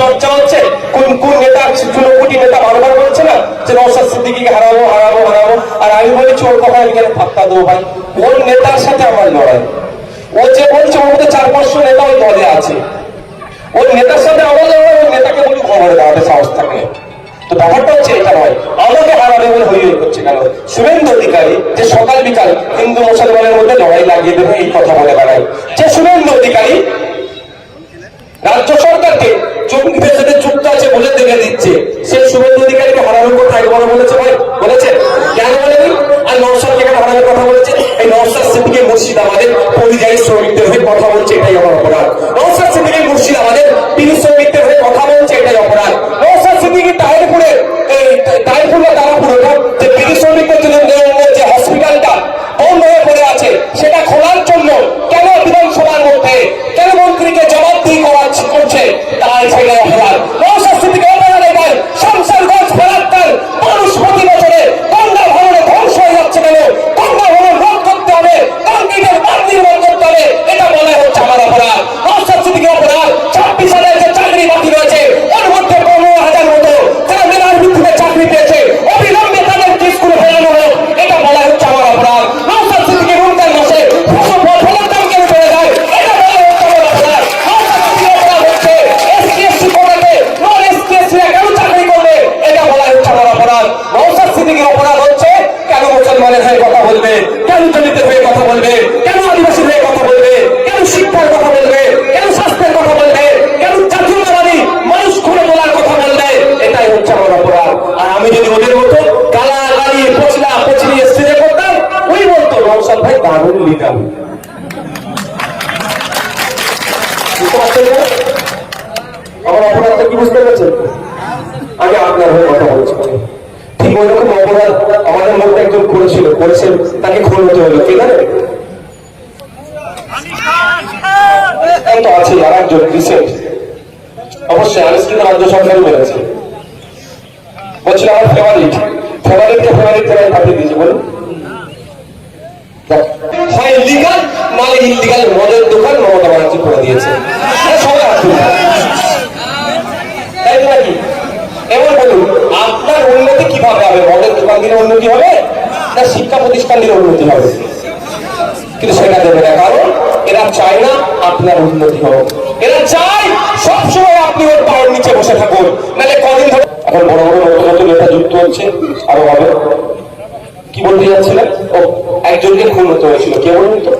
চর্চা হচ্ছে, কোন কোন নেতা চুনোপুটি নেতা বারবার বলছে না যে নৌসাদ সিদ্দিকিকে হারাবো হারাবো হারাবো। আর আমি বলেছি ওর কথা আমি কেন পাত্তা দেবো ভাই? কোন নেতার সাথে আমার লড়াই? ও যে বলছে, ওর মধ্যে চার, পাঁচশো নেতা ওই দলে আছে। ওই নেতার সাথে আমার লড়াই ওই নেতাকে বলি, খবরে দাঁড়াতে সাহস থাকলে তো ব্যাপারটা হচ্ছে এটা নয়, আমাকে হারাবে বলে হই হই করছে কেন? শুভেন্দু অধিকারী যে সকাল বিকাল হিন্দু মুসলমানের মধ্যে লড়াই লাগিয়ে দেবে, এই কথা বলে বেড়ায়। যে শুভেন্দু অধিকারী, রাজ্য সরকারকে সাথে যুক্ত আছে বলে দেখে দিচ্ছে সে শুভেন্দু অধিকারীকে হারানোর কথা একবার বলেছে ভাই, বলেছেন? কেন আর নওশাদ কেন হারানোর কথা বলেছে এই নওশাদ সিদ্দিকে মুর্শিদাবাদের পরিযায়ী শ্রমিকদের হয়ে কথা বলছে, এটাই আমার অপরাধ। মুসলমানের হয়ে কথা বলবে? কেন দলিতের হয়ে কথা বলবে? কেন আদিবাসীর হয়ে কথা বলবে? কেন শিক্ষার কথা বলবে? কেন স্বাস্থ্যের কথা বলবে? কেন জাতীয়তাবাদী মানুষ খুলে তোলার কথা বলবে? এটাই হচ্ছে আমার অপরাধ। আর আমি যদি ওদের মতো গালা গালি পচলা পচলি স্ত্রী করতাম, ওই বলতো নৌসাদ ভাই, দারুণ না? আমার অপরাধটা কি বুঝতে পারছেন? আমি আপনার হয়ে কথা বলছি। ঠিক ওই রকম অপরাধ একজন করেছেন, তাকে খুন হতে হলো কে জানে তো আছে, আর একজন রিসেন্ট অবশ্যই আনুষ্ঠানিক রাজ্য সরকারই মেরেছে। বলছিল আমার ফেভারিট ফেভারিটকে ফেভারিট করে পাঠিয়ে দিয়েছি, বলুন। হয় লিগাল নালে ইলিগাল মদের দোকান মমতা ব্যানার্জি করে দিয়েছে। এটা সবাই তাই নাকি? এবার বলুন, আপনার উন্নতি কীভাবে হবে? মদের দোকান দিলে উন্নতি হবে? না শিক্ষা প্রতিষ্ঠান দিলে উন্নতি হবে। কিন্তু সেটা দেবে না, কারণ এরা চায় না আপনার উন্নতি হোক। এরা চায় সবসময় আপনি ওর পায়ের নিচে বসে থাকুন। নাহলে কদিন ধরে এখন বড় বড় নতুন নতুন নেতা যুক্ত হচ্ছে, আরও হবে। কি বলতে যাচ্ছিলেন? ও, একজনকে খুন হতে হয়েছিল। কে বলুন তো?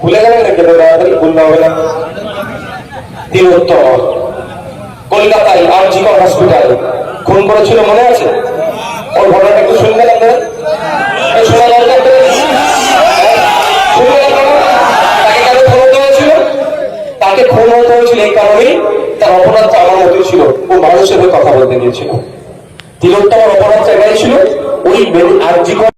ভুলে গেলেন না কেটে তাড়াতাড়ি? ভুল না হবে না? তিলোত্তম। কলকাতায় আর জিকর হসপিটাল খুন করেছিল, মনে আছে? ওর ঘটনাটা একটু শুনবেন আপনারা? অপরাধটা আমার মতোই ছিল। ও মানুষের কথা বলতে গিয়েছিল। তিলোত্তমার অপরাধ জায়গায় ছিল। ওই আর জিকর